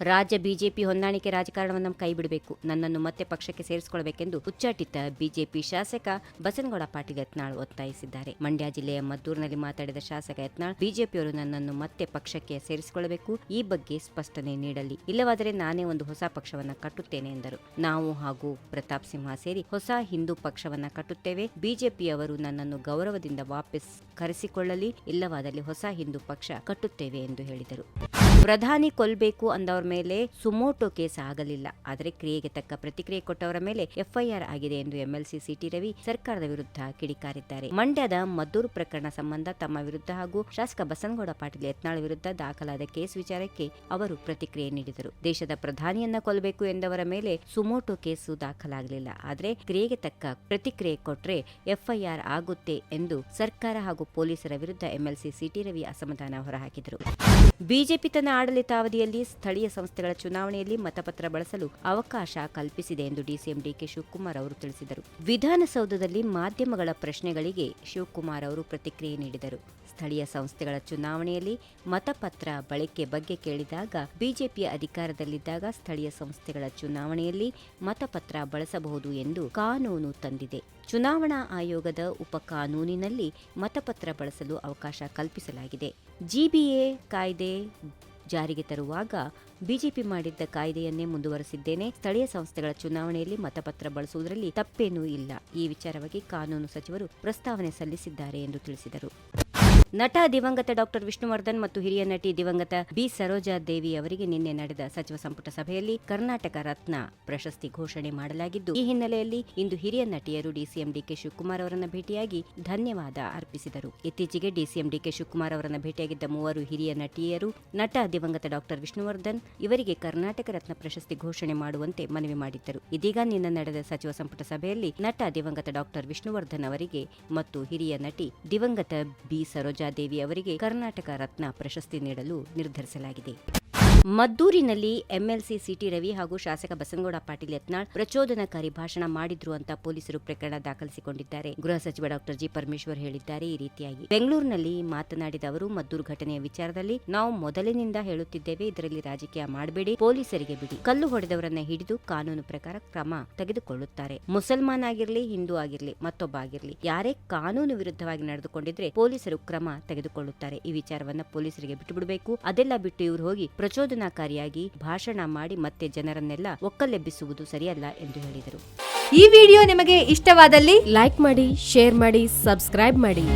ರಾಜ್ಯ ಬಿಜೆಪಿ ಹೊಂದಾಣಿಕೆ ರಾಜಕಾರಣವನ್ನು ಕೈ ಬಿಡಬೇಕು ನನ್ನನ್ನು ಮತ್ತೆ ಪಕ್ಷಕ್ಕೆ ಸೇರಿಸಿಕೊಳ್ಳಬೇಕೆಂದು ಉಚ್ಚಾಟಿತ ಬಿಜೆಪಿ ಶಾಸಕ ಬಸನಗೌಡ ಪಾಟೀಲ್ ಯತ್ನಾಳ್ ಒತ್ತಾಯಿಸಿದ್ದಾರೆ. ಮಂಡ್ಯ ಜಿಲ್ಲೆಯ ಮದ್ದೂರಿನಲ್ಲಿ ಮಾತಾಡಿದ ಶಾಸಕ ಯತ್ನಾಳ್, ಬಿಜೆಪಿಯವರು ನನ್ನನ್ನು ಮತ್ತೆ ಪಕ್ಷಕ್ಕೆ ಸೇರಿಸಿಕೊಳ್ಳಬೇಕು ಈ ಬಗ್ಗೆ ಸ್ಪಷ್ಟನೆ ನೀಡಲಿ. ಇಲ್ಲವಾದರೆ ನಾನೇ ಒಂದು ಹೊಸ ಪಕ್ಷವನ್ನು ಕಟ್ಟುತ್ತೇನೆ ಎಂದರು. ನಾವು ಹಾಗೂ ಪ್ರತಾಪ್ ಸಿಂಹ ಸೇರಿ ಹೊಸ ಹಿಂದೂ ಪಕ್ಷವನ್ನು ಕಟ್ಟುತ್ತೇವೆ. ಬಿಜೆಪಿಯವರು ನನ್ನನ್ನು ಗೌರವದಿಂದ ವಾಪಸ್ ಕರೆಸಿಕೊಳ್ಳಲಿ. ಇಲ್ಲವಾದಲ್ಲಿ ಹೊಸ ಹಿಂದೂ ಪಕ್ಷ ಕಟ್ಟುತ್ತೇವೆ ಎಂದು ಹೇಳಿದರು. ಪ್ರಧಾನಿ ಕೊಲ್ಬೇಕು ಅಂದವರ ಮೇಲೆ ಸುಮೋಟೋ ಕೇಸ್ ಆಗಲಿಲ್ಲ. ಆದರೆ ಕ್ರಿಯೆಗೆ ತಕ್ಕ ಪ್ರತಿಕ್ರಿಯೆ ಕೊಟ್ಟವರ ಮೇಲೆ ಎಫ್ಐಆರ್ ಆಗಿದೆ ಎಂದು ಎಂಎಲ್ಸಿ ಸಿಟಿ ರವಿ ಸರ್ಕಾರದ ವಿರುದ್ಧ ಕಿಡಿಕಾರಿದ್ದಾರೆ. ಮಂಡ್ಯದ ಮದ್ದೂರು ಪ್ರಕರಣ ಸಂಬಂಧ ತಮ್ಮ ವಿರುದ್ಧ ಹಾಗೂ ಶಾಸಕ ಬಸನಗೌಡ ಪಾಟೀಲ್ ಯತ್ನಾಳ್ ವಿರುದ್ಧ ದಾಖಲಾದ ಕೇಸ್ ವಿಚಾರಕ್ಕೆ ಅವರು ಪ್ರತಿಕ್ರಿಯೆ ನೀಡಿದರು. ದೇಶದ ಪ್ರಧಾನಿಯನ್ನ ಕೊಲ್ಲಬೇಕು ಎಂದವರ ಮೇಲೆ ಸುಮೋಟೋ ಕೇಸು ದಾಖಲಾಗಲಿಲ್ಲ. ಆದರೆ ಕ್ರಿಯೆಗೆ ತಕ್ಕ ಪ್ರತಿಕ್ರಿಯೆ ಕೊಟ್ಟರೆ ಎಫ್ಐಆರ್ ಆಗುತ್ತೆ ಎಂದು ಸರ್ಕಾರ ಹಾಗೂ ಪೊಲೀಸರ ವಿರುದ್ಧ ಎಂಎಲ್ಸಿ ಸಿಟಿ ರವಿ ಅಸಮಾಧಾನ ಹೊರಹಾಕಿದರು. ಬಿಜೆಪಿ ತನ್ನ ಆಡಳಿತಾವಧಿಯಲ್ಲಿ ಸ್ಥಳೀಯ ಸಂಸ್ಥೆಗಳ ಚುನಾವಣೆಯಲ್ಲಿ ಮತಪತ್ರ ಬಳಸಲು ಅವಕಾಶ ಕಲ್ಪಿಸಿದೆ ಎಂದು ಡಿಸಿಎಂ ಡಿಕೆ ಶಿವಕುಮಾರ್ ಅವರು ತಿಳಿಸಿದರು. ವಿಧಾನಸೌಧದಲ್ಲಿ ಮಾಧ್ಯಮಗಳ ಪ್ರಶ್ನೆಗಳಿಗೆ ಶಿವಕುಮಾರ್ ಅವರು ಪ್ರತಿಕ್ರಿಯೆ ನೀಡಿದರು. ಸ್ಥಳೀಯ ಸಂಸ್ಥೆಗಳ ಚುನಾವಣೆಯಲ್ಲಿ ಮತಪತ್ರ ಬಳಕೆ ಬಗ್ಗೆ ಕೇಳಿದಾಗ ಬಿಜೆಪಿಯ ಅಧಿಕಾರದಲ್ಲಿದ್ದಾಗ ಸ್ಥಳೀಯ ಸಂಸ್ಥೆಗಳ ಚುನಾವಣೆಯಲ್ಲಿ ಮತಪತ್ರ ಬಳಸಬಹುದು ಎಂದು ಕಾನೂನು ತಂದಿದೆ. ಚುನಾವಣಾ ಆಯೋಗದ ಉಪ ಕಾನೂನಿನಲ್ಲಿ ಮತಪತ್ರ ಬಳಸಲು ಅವಕಾಶ ಕಲ್ಪಿಸಲಾಗಿದೆ. ಜಿಬಿಎ ಕಾಯ್ದೆ ಜಾರಿಗೆ ತರುವಾಗ ಬಿಜೆಪಿ ಮಾಡಿದ್ದ ಕಾಯ್ದೆಯನ್ನೇ ಮುಂದುವರೆಸಿದ್ದೇನೆ. ಸ್ಥಳೀಯ ಸಂಸ್ಥೆಗಳ ಚುನಾವಣೆಯಲ್ಲಿ ಮತಪತ್ರ ಬಳಸುವುದರಲ್ಲಿ ತಪ್ಪೇನೂ ಇಲ್ಲ. ಈ ವಿಚಾರವಾಗಿ ಕಾನೂನು ಸಚಿವರು ಪ್ರಸ್ತಾವನೆ ಸಲ್ಲಿಸಿದ್ದಾರೆ ಎಂದು ತಿಳಿಸಿದರು. ನಟ ದಿವಂಗತ ಡಾಕ್ಟರ್ ವಿಷ್ಣುವರ್ಧನ್ ಮತ್ತು ಹಿರಿಯ ನಟಿ ದಿವಂಗತ ಬಿ ಸರೋಜಾ ದೇವಿ ಅವರಿಗೆ ನಿನ್ನೆ ನಡೆದ ಸಚಿವ ಸಂಪುಟ ಸಭೆಯಲ್ಲಿ ಕರ್ನಾಟಕ ರತ್ನ ಪ್ರಶಸ್ತಿ ಘೋಷಣೆ ಮಾಡಲಾಗಿದ್ದು, ಈ ಹಿನ್ನೆಲೆಯಲ್ಲಿ ಇಂದು ಹಿರಿಯ ನಟಿಯರು ಡಿಸಿಎಂ ಡಿಕೆ ಶಿವಕುಮಾರ್ ಅವರನ್ನು ಭೇಟಿಯಾಗಿ ಧನ್ಯವಾದ ಅರ್ಪಿಸಿದರು. ಇತ್ತೀಚೆಗೆ ಡಿಸಿಎಂ ಡಿಕೆ ಶಿವಕುಮಾರ್ ಅವರನ್ನು ಭೇಟಿಯಾಗಿದ್ದ ಮೂವರು ಹಿರಿಯ ನಟಿಯರು ನಟ ದಿವಂಗತ ಡಾಕ್ಟರ್ ವಿಷ್ಣುವರ್ಧನ್ ಇವರಿಗೆ ಕರ್ನಾಟಕ ರತ್ನ ಪ್ರಶಸ್ತಿ ಘೋಷಣೆ ಮಾಡುವಂತೆ ಮನವಿ ಮಾಡಿದ್ದರು. ಇದೀಗ ನಿನ್ನೆ ನಡೆದ ಸಚಿವ ಸಂಪುಟ ಸಭೆಯಲ್ಲಿ ನಟ ದಿವಂಗತ ಡಾಕ್ಟರ್ ವಿಷ್ಣುವರ್ಧನ್ ಅವರಿಗೆ ಮತ್ತು ಹಿರಿಯ ನಟಿ ದಿವಂಗತ ಬಿ ಸರೋಜಾದೇವಿ ಅವರಿಗೆ ಕರ್ನಾಟಕ ರತ್ನ ಪ್ರಶಸ್ತಿ ನೀಡಲು ನಿರ್ಧರಿಸಲಾಗಿದೆ. ಮದ್ದೂರಿನಲ್ಲಿ ಎಂಎಲ್ಸಿ ಸಿಟಿ ರವಿ ಹಾಗೂ ಶಾಸಕ ಬಸನಗೌಡ ಪಾಟೀಲ್ ಯತ್ನಾಳ್ ಪ್ರಚೋದನಕಾರಿ ಭಾಷಣ ಮಾಡಿದ್ರು ಅಂತ ಪೊಲೀಸರು ಪ್ರಕರಣ ದಾಖಲಿಸಿಕೊಂಡಿದ್ದಾರೆ. ಗೃಹ ಸಚಿವ ಡಾಕ್ಟರ್ ಜಿ. ಪರಮೇಶ್ವರ್ ಹೇಳಿದ್ದಾರೆ ಈ ರೀತಿಯಾಗಿ. ಬೆಂಗಳೂರಿನಲ್ಲಿ ಮಾತನಾಡಿದ ಅವರು, ಮದ್ದೂರು ಘಟನೆಯ ವಿಚಾರದಲ್ಲಿ ನಾವು ಮೊದಲಿನಿಂದ ಹೇಳುತ್ತಿದ್ದೇವೆ. ಇದರಲ್ಲಿ ರಾಜಕೀಯ ಮಾಡಬೇಡಿ, ಪೊಲೀಸರಿಗೆ ಬಿಡಿ. ಕಲ್ಲು ಹೊಡೆದವರನ್ನ ಹಿಡಿದು ಕಾನೂನು ಪ್ರಕಾರ ಕ್ರಮ ತೆಗೆದುಕೊಳ್ಳುತ್ತಾರೆ. ಮುಸಲ್ಮಾನ್ ಆಗಿರ್ಲಿ, ಹಿಂದೂ ಆಗಿರ್ಲಿ, ಮತ್ತೊಬ್ಬ ಆಗಿರ್ಲಿ, ಯಾರೇ ಕಾನೂನು ವಿರುದ್ಧವಾಗಿ ನಡೆದುಕೊಂಡಿದ್ರೆ ಪೊಲೀಸರು ಕ್ರಮ ತೆಗೆದುಕೊಳ್ಳುತ್ತಾರೆ. ಈ ವಿಚಾರವನ್ನ ಪೊಲೀಸರಿಗೆ ಬಿಟ್ಟು ಬಿಡಬೇಕು ಅದೆಲ್ಲ ಬಿಟ್ಟು ಇವರು ಹೋಗಿ ಪ್ರಚೋದನಾಕಾರಿಯಾಗಿ ಭಾಷಣ ಮಾಡಿ ಮತ್ತೆ ಜನರನ್ನೆಲ್ಲ ಒಕ್ಕಲೆಬ್ಬಿಸುವುದು ಸರಿಯಲ್ಲ ಎಂದು ಹೇಳಿದರು. ಈ ವಿಡಿಯೋ ನಿಮಗೆ ಇಷ್ಟವಾದಲ್ಲಿ ಲೈಕ್ ಮಾಡಿ, ಶೇರ್ ಮಾಡಿ, ಸಬ್ಸ್ಕ್ರೈಬ್ ಮಾಡಿ.